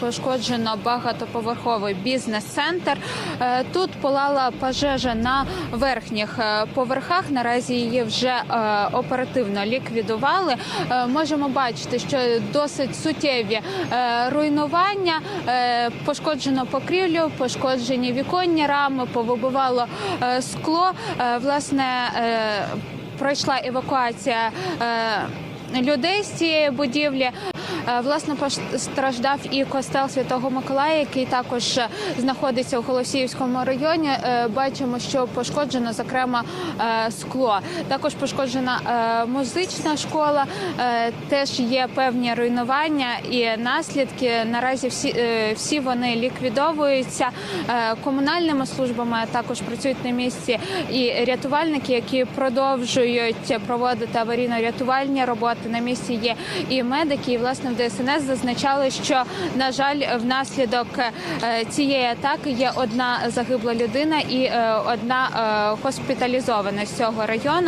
пошкоджено багатоповерховий бізнес-центр. Е, Тут палала пожежа на верхніх е, поверхах. Наразі її вже е, оперативно ліквідували. Можемо бачити, що досить суттєві руйнування. Пошкоджено покрівлю, пошкоджені віконні рами, повибивало скло. Власне, пройшла евакуація. Людей з цієї будівлі власне постраждав і костел Святого Миколая, який також е, знаходиться у Голосіївському районі. Е, Бачимо, що пошкоджено зокрема е, скло. Також пошкоджена е, музична школа. Е, Теж є певні руйнування і наслідки. Наразі всі, е, всі вони ліквідовуються Е, комунальними службами. Також працюють на місці і рятувальники, які продовжують проводити аварійно-рятувальні роботи. На місці є і медики. І власне в ДСНС зазначали, що на жаль, внаслідок е, цієї атаки є одна загибла людина і е, одна е, госпіталізована з цього району.